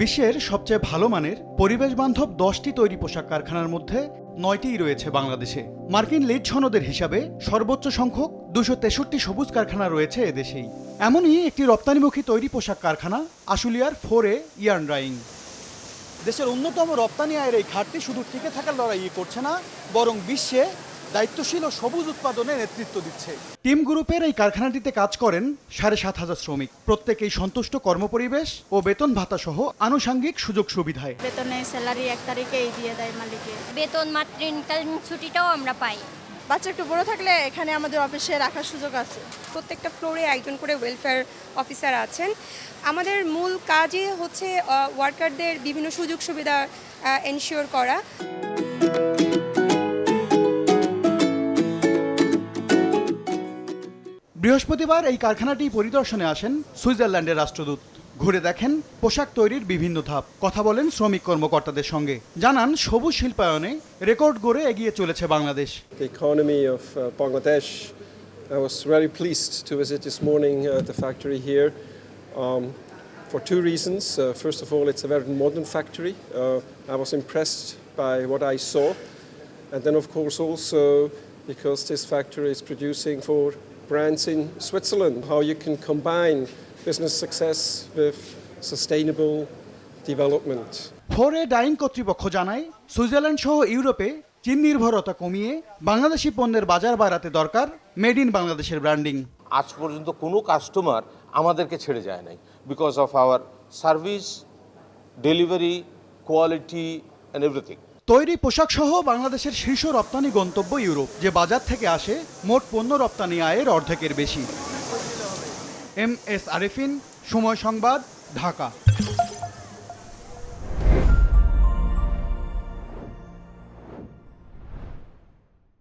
বিশ্বের সবচেয়ে ভালো মানের পরিবেশ বান্ধব দশটি তৈরি পোশাক কারখানার মধ্যে নয়টিই রয়েছে বাংলাদেশে। মার্কিন লিড সনদের হিসাবে সর্বোচ্চ সংখ্যক দুশো তেষট্টি সবুজ কারখানা রয়েছে এদেশেই। এমনই একটি রপ্তানিমুখী তৈরি পোশাক কারখানা আশুলিয়ার ফোরে ইয়ার্ন ড্রাইং। দেশের অন্যতম রপ্তানি আয়ের এই ঘাটতি শুধু টিকে থাকার লড়াই করছে না, বরং বিশ্বে দায়িত্বশীল ও সবুজ উৎপাদনে নেতৃত্ব দিচ্ছে। টিম গ্রুপের এই কারখানাটিতে কাজ করেন সাড়ে সাত হাজার শ্রমিক। প্রত্যেকেই সন্তুষ্ট কর্মপরিবেশ ও বেতন ভাতা সহ আনুষাঙ্গিক সুযোগ সুবিধায়। বেতনের স্যালারি এক তারিখেই দিয়ে দেয় মালিকে বেতন মাতৃকালীন ছুটিটাও আমরা পাই। বাচ্চা একটু বড় থাকলে এখানে আমাদের অফিসে রাখার সুযোগ আছে। প্রত্যেকটা ফ্লোরে একজন করে ওয়েলফেয়ার অফিসার আছেন। আমাদের মূল কাজই হচ্ছে ওয়ার্কারদের বিভিন্ন সুযোগ সুবিধা এনশিওর করা। বৃহস্পতিবার এই কারখানাটি পরিদর্শনে আসেন সুইজারল্যান্ডের রাষ্ট্রদূত ঘুরে দেখেন পোশাক তৈরির বিভিন্ন ধাপ কথা বলেন শ্রমিক কর্মকর্তাদের সঙ্গে জানান সবুজ শিল্পায়নে রেকর্ড গড়ে এগিয়ে চলেছে Bangladesh uh. I was very pleased to visit this morning uh, the factory here um, for two reasons. Uh, first of all, it's a very modern factory. Uh, I was impressed by what I saw. And then, of course, also because this factory is producing for brands in Switzerland, how you can combine business success with sustainable development. ফোরে dyeing কর্তৃপক্ষ জানায় Switzerland সহ ইউরোপে চীন নির্ভরতা কমিয়ে বাংলাদেশি পণ্যের বাজার বাড়াতে দরকার মেড ইন বাংলাদেশের ব্র্যান্ডিং আজ পর্যন্ত কোনো কাস্টমার আমাদেরকে ছেড়ে যায় নাই because of our service delivery quality and everything তৈরি পোশাক সহ বাংলাদেশের শীর্ষ রপ্তানি গন্তব্য ইউরোপ, যে বাজার থেকে আসে মোট পণ্য রপ্তানি আয়ের অর্ধেকের বেশি। এম এস আরিফিন, সময় সংবাদ, ঢাকা।